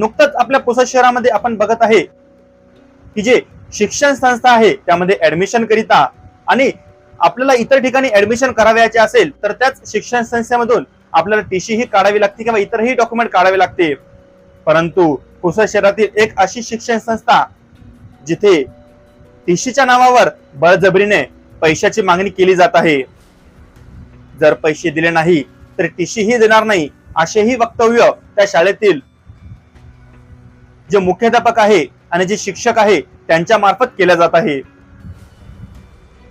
नुकतंच आपल्या पुसद शहरामध्ये आपण बघत आहे की जे शिक्षण संस्था आहे त्यामध्ये ऍडमिशन करिता आणि आपल्याला इतर ठिकाणी ऍडमिशन करावयाचे असेल तर त्याच शिक्षण संस्थेमधून आपल्याला टीसी ही काढावी लागते किंवा इतरही डॉक्युमेंट काढावे लागते. परंतु पुसद शहरातील एक अशी शिक्षण संस्था जिथे टीसीच्या नावावर बळजबरीने पैशाची मागणी केली जात आहे. जर पैसे दिले नाही तर टीसी ही देणार नाही असेही वक्तव्य त्या शाळेतील जे मुख्याध्यापक आहे आणि जे शिक्षक आहे त्यांच्या मार्फत केल्या जात आहे.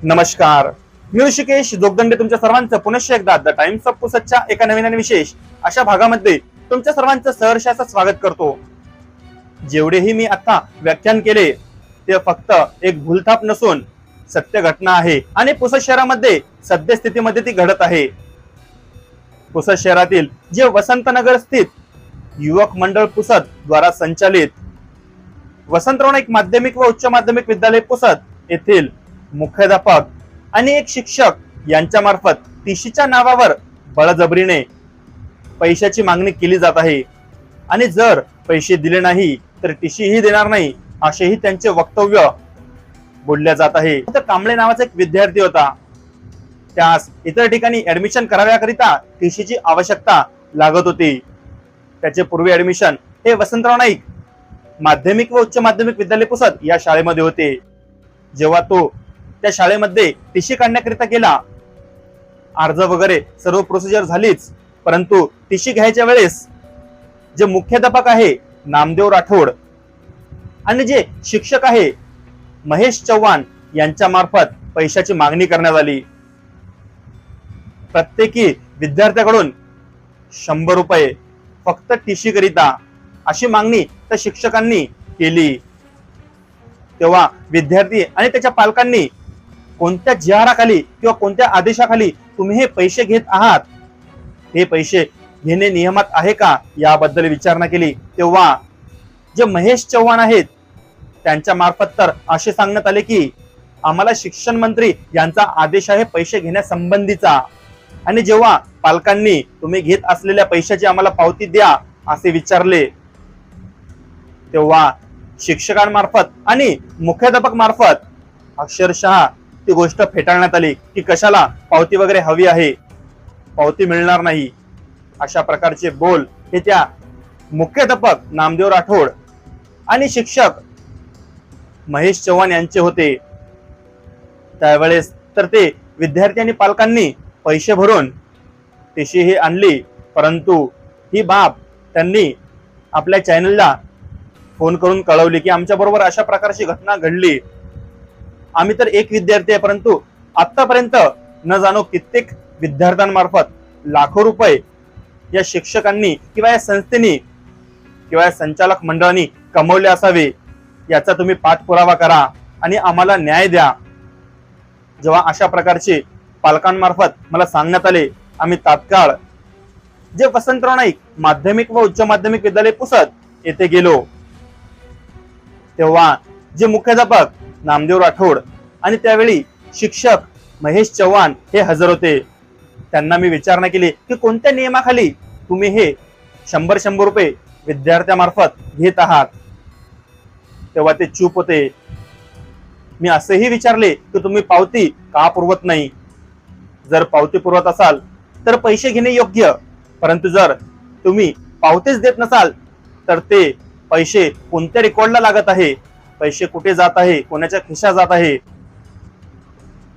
नमस्कार. मी ऋषिकेश जोगदंडे तुमच्या सर्वांचं पुनश्च एकदा द टाइम्स ऑफ पुसदच्या एका नवीन आणि विशेष अशा भागामध्ये तुमच्या सर्वांचं सहर्षाचं स्वागत करतो. जेवढेही मी आता व्याख्यान केले ते फक्त एक भूलथाप नसून सत्य घटना आहे आणि पुसद शहरामध्ये सद्यस्थितीमध्ये ती घडत आहे. पुसद शहरातील जे वसंतनगर स्थित युवक मंडळ पुसद द्वारा संचालित वसंतराव नाईक माध्यमिक व उच्च माध्यमिक विद्यालय पुसद येथील मुख्याध्यापक आणि एक शिक्षक यांच्या मार्फत टीशीच्या नावावर बळजबरीने पैशाची मागणी केली जात आहे. आणि जर पैसे दिले नाही तर टिशीही देणार नाही असेही त्यांचे वक्तव्य बोलल्या जात आहे. तर कांबळे नावाचा एक विद्यार्थी होता. त्यास इतर ठिकाणी ऍडमिशन कराव्याकरिता टीसीची आवश्यकता लागत होती. त्याचे पूर्वी ऍडमिशन हे वसंतराव नाईक माध्यमिक व उच्च माध्यमिक विद्यालय पुसद या शाळेमध्ये होते. जेव्हा तो त्या शाळेमध्ये टीसी काढण्याकरिता गेला अर्ज वगैरे सर्व प्रोसिजर झालीच परंतु टीसी घ्यायच्या वेळेस जे मुख्याध्यापक आहे नामदेव राठोड आणि जे शिक्षक आहे महेश चव्हाण यांच्या मार्फत पैशाची मागणी करण्यात आली. प्रत्येकी विद्यार्थ्याकडून शंभर रुपये फक्त टीसी करिता अशी मागणी त्या शिक्षकांनी केली. तेव्हा विद्यार्थी आणि त्याच्या पालकांनी कोणत्या जिहाराखाली किंवा कोणत्या आदेशाखाली तुम्ही हे पैसे घेत आहात? हे पैसे घेणे नियमात आहे का? याबद्दल विचारणा केली. तेव्हा जे महेश चव्हाण आहेत त्यांच्या मार्फत तर असे सांगण्यात आले की आम्हाला शिक्षण मंत्री यांचा आदेश आहे पैसे घेण्यासंबंधीचा. आणि जेव्हा पालकांनी तुम्ही घेत असलेल्या पैशाची आम्हाला पावती द्या असे विचारले तेव्हा शिक्षकांमार्फत आणि मुख्याध्यापक मार्फत अक्षरशः ती गोष्ट फेटाळण्यात आली की कशाला पावती वगैरे हवी आहे? पावती मिळणार नाही. अशा प्रकारचे बोल हे त्या मुख्याध्यापक नामदेव राठोड आणि शिक्षक महेश चव्हाण यांचे होते. त्यावेळेस तर ते विद्यार्थी आणि पालकांनी पैसे भरून टीशी ही आणली परंतु ही बाब त्यांनी आपल्या चॅनलला फोन करून कळवली की आमच्याबरोबर अशा प्रकारची घटना घडली. आम्ही तर एक विद्यार्थी आहे परंतु आतापर्यंत न जाणो कित्येक विद्यार्थ्यांमार्फत लाखो रुपये या शिक्षकांनी किंवा या संस्थेनी किंवा या संचालक मंडळाने कमवले असावे याचा तुम्ही पाठपुरावा करा आणि आम्हाला न्याय द्या. जेव्हा अशा प्रकारचे पालकांमार्फत मला सांगण्यात आले. आम्ही तात्काळ जे वसंतराव नाईक माध्यमिक व उच्च माध्यमिक विद्यालय पुसत येथे गेलो. तेव्हा जे मुख्याध्यापक नामदेव राठोड आणि त्यावेळी शिक्षक महेश चव्हाण हे हजर होते. त्यांना मी विचारणा केली की कोणत्या नियमाखाली तुम्ही हे शंभर शंभर रुपये विद्यार्थ्यामार्फत घेत आहात? तेव्हा ते चूप होते. मी असेही विचारले की तुम्ही पावती का पुरवत नाही? जर पावती पुरवत असाल तर पैसे घेणे योग्य. परंतु जर तुम्ही पावतीच देत नसाल तर ते पैसे कोणत्या रेकॉर्डला लागत आहे? पैसे कुठे जात आहे? कोणाच्या खिशा जात आहे?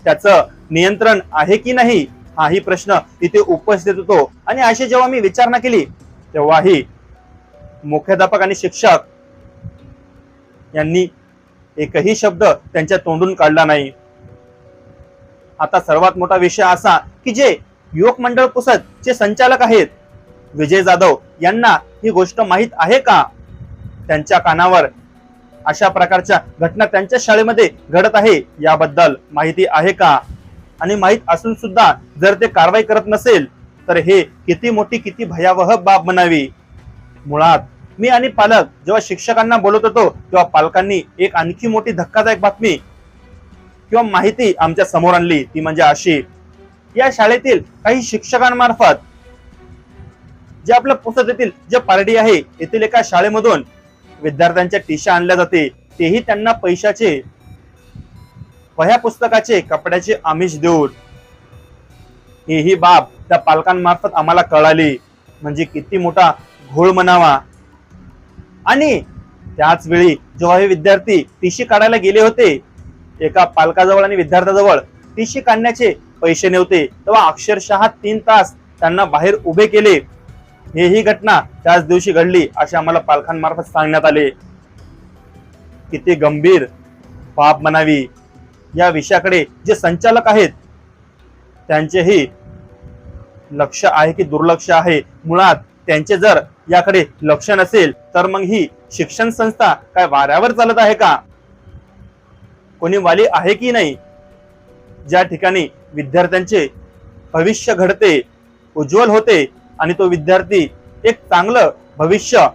त्याचं नियंत्रण आहे की नाही? हाही प्रश्न तिथे उपस्थित होतो. आणि अशी जेव्हा मी विचारणा केली तेव्हाही मुख्याध्यापक आणि शिक्षक यांनी एकही शब्द त्यांच्या तोंडून काढला नाही. आता सर्वात मोठा विषय असा की जे युवक मंडळ पुसद चे संचालक आहेत विजय जाधव यांना ही गोष्ट माहीत आहे का? त्यांच्या कानावर अशा प्रकारच्या घटना त्यांच्या शाळेमध्ये घडत आहे याबद्दल माहिती आहे का? आणि माहीत असून सुद्धा जर ते कारवाई करत नसेल तर हे किती मोठी किती भयावह बाब म्हणावी? मुळात मी आणि पालक जेव्हा शिक्षकांना बोलत होतो तेव्हा पालकांनी एक आणखी मोठी धक्कादायक बातमी किंवा माहिती आमच्यासमोर आणली ती म्हणजे अशी. या शाळेतील काही शिक्षकांमार्फत जे आपल्या पुस्तक येथील जे पार्टी आहे येथील एका शाळेमधून विद्यार्थ्यांच्या टीशा आणल्या जाते. तेही त्यांना पैशाचे वह्या पुस्तकाचे कपड्याचे आमिष देऊन. हेही बाब त्या पालकांमार्फत आम्हाला कळाली. म्हणजे किती मोठा घोळ म्हणावा. आणि त्याच वेळी जेव्हा हे विद्यार्थी टीशी काढायला गेले होते एका पालकाजवळ आणि विद्यार्थ्याजवळ टीशी काढण्याचे पैसे नव्हते. तेव्हा अक्षरशः तीन तास त्यांना बाहेर उभे केले. हेही घटना त्याच दिवशी घडली असे आम्हाला पालकांमार्फत सांगण्यात आले. किती गंभीर बाब म्हणावी. या विषयाकडे जे संचालक आहेत त्यांचेही लक्ष आहे की दुर्लक्ष आहे. मुळात त्यांचे जर याकडे लक्ष नसेल तर मग ही शिक्षण संस्था काय वाऱ्यावर चालत आहे का? कोणी वाली आहे की नाही? ज्या ठिकाणी विद्यार्थ्यांचे भविष्य घडते उज्ज्वल होते आणि तो विद्यार्थी एक चांगलं भविष्य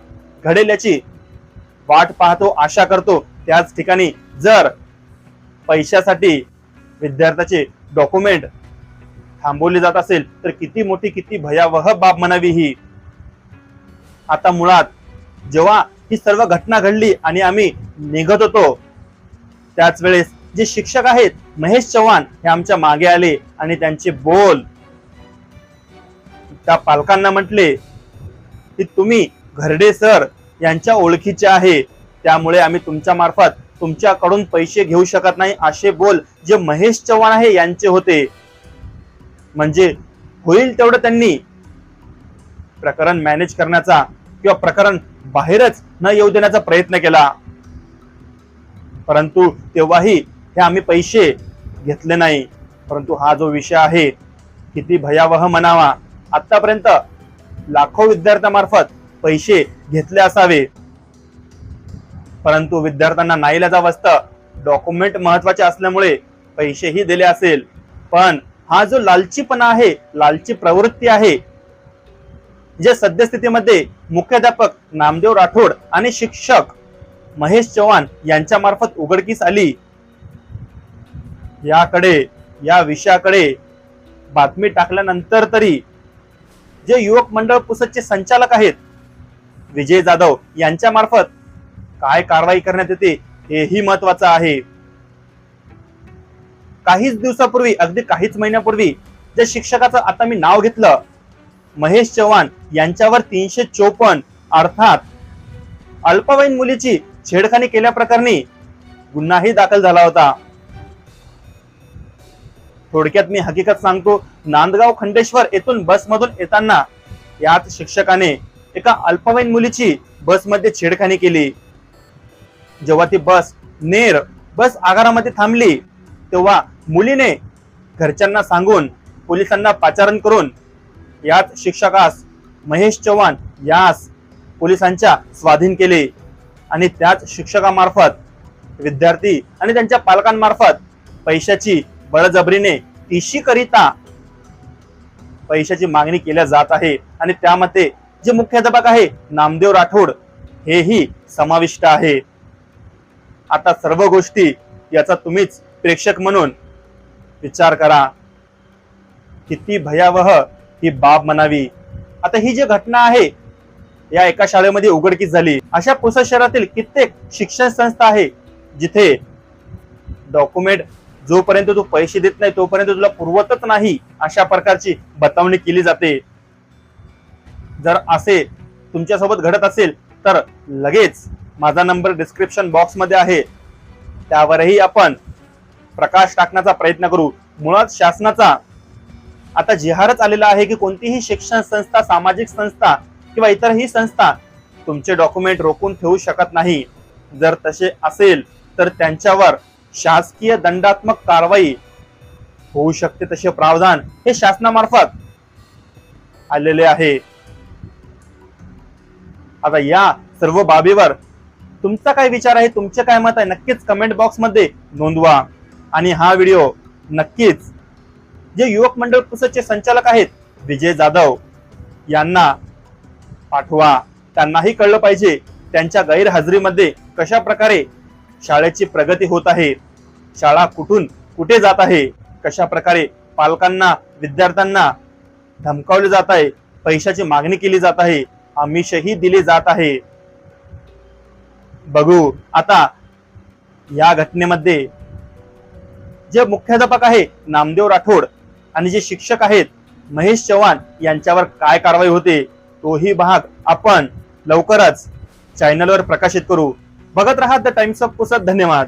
घडेल याची वाट पाहतो आशा करतो त्याच ठिकाणी जर पैशासाठी विद्यार्थ्याचे डॉक्युमेंट थांबवले जात असेल तर किती मोठी किती भयावह बाब म्हणावी ही. आता मुळात जेव्हा ही सर्व घटना घडली आणि आम्ही निघत होतो त्याच वेळेस जे शिक्षक आहेत महेश चव्हाण हे आमच्या मागे आले आणि त्यांचे बोल. त्या पालकांना म्हटले की तुम्ही घरडे सर यांच्या ओळखीचे आहे. त्यामुळे आम्ही तुमच्या मार्फत तुमच्याकडून पैसे घेऊ शकत नाही असे बोल जे महेश चव्हाण आहे यांचे होते. म्हणजे होईल तेवढं त्यांनी प्रकरण मॅनेज करण्याचा किंवा प्रकरण बाहेरच न येऊ देण्याचा प्रयत्न केला. परंतु तेव्हाही हे आम्ही पैसे घेतले नाही. परंतु हा जो विषय आहे किती भयावह म्हणावा. आतापर्यंत लाखो विद्यार्थ्यांमार्फत पैसे घेतले असावे. परंतु विद्यार्थ्यांना नाईलाजावस्त डॉक्युमेंट महत्त्वाचे असल्यामुळे पैसेही दिले असेल. पण हा जो लालचीपणा आहे लालची प्रवृत्ती आहे जे सद्यस्थितीमध्ये मुख्याध्यापक नामदेव राठोड आणि शिक्षक महेश चव्हाण यांच्या मार्फत उघडकीस आली. याकडे या विषयाकडे बातमी टाकल्यानंतर तरी जे युवक मंडळ पुसदचे संचालक आहेत विजय जाधव यांच्या मार्फत काय कारवाई करण्यात येते हेही महत्वाचं आहे. काहीच दिवसापूर्वी अगदी काहीच महिन्यापूर्वी ज्या शिक्षकाचं आता मी नाव घेतलं महेश चव्हाण यांच्यावर तीनशे चोपन्न अर्थात अल्पवयीन मुलीची छेडखानी केल्याप्रकरणी गुन्हाही दाखल झाला होता. थोडक्यात मी हकीकत सांगतो नांदगाव खंडेश्वर येथून बसमधून येताना यात शिक्षकाने एका अल्पवयीन मुलीची बसमध्ये छेडखानी केली. जेव्हा ती बस नेर बस आगारामध्ये थांबली तेव्हा मुलीने घरच्यांना सांगून पोलिसांना पाचारण करून याच शिक्षकास महेश चव्हाण यास पोलिसांच्या स्वाधीन केले. आणि त्याच शिक्षकामार्फत विद्यार्थी आणि त्यांच्या पालकांमार्फत पैशाची बळजबरीने टीशीकरिता पैशाची मागणी केल्या जात आहे. आणि त्यामध्ये जे मुख्याध्यापक आहे नामदेव राठोड हेही समाविष्ट आहे. आता सर्व गोष्टी याचा तुम्हीच प्रेक्षक म्हणून विचार करा. किती भयावह ही बाब म्हणावी. आता ही जी घटना आहे या एका शाळेमध्ये उघडकीस झाली. अशा पुसद शहरातील कित्येक शिक्षण संस्था आहे जिथे डॉक्युमेंट जोपर्यंत तू पैसे देत नाही तोपर्यंत तुला पुरवतच नाही अशा प्रकारची बतावणी केली जाते. जर असे तुमच्यासोबत घडत असेल तर लगेच माझा नंबर डिस्क्रिप्शन बॉक्समध्ये आहे. त्यावरही आपण प्रकाश टाकण्याचा प्रयत्न करू. मुळात शासनाचा आता जिहारच आलेला आहे की कोणतीही शिक्षण संस्था सामाजिक संस्था किंवा इतरही संस्था तुमचे डॉक्युमेंट रोखून ठेवू शकत नाही. जर तसे असेल तर त्यांच्यावर शासकीय दंडात्मक कारवाई होऊ शकते तसे प्रावधान हे शासनामार्फत आलेले आहे. आता या सर्व बाबीवर तुमचा काय विचार आहे तुमचे काय मत आहे नक्कीच कमेंट बॉक्समध्ये नोंदवा. आणि हा व्हिडिओ नक्कीच जे युवक मंडळ पुसदचे संचालक आहेत विजय जाधव यांना पाठवा. त्यांनाही कळलं पाहिजे त्यांच्या गैरहजेरीमध्ये कशा प्रकारे शाळेची प्रगती होत आहे. शाळा कुठून कुठे जात आहे? कशा प्रकारे पालकांना विद्यार्थ्यांना धमकावले जात आहे? पैशाची मागणी केली जात आहे. आमिषही दिली जात आहे. बघू आता या घटनेमध्ये जे मुख्याध्यापक आहे नामदेव राठोड आणि जे शिक्षक आहेत महेश चव्हाण यांच्यावर काय कारवाई होते? तोही भाग आपण लवकरच चॅनलवर प्रकाशित करू. बघत राहा द टाइम्स ऑफ पुसत धन्यवाद.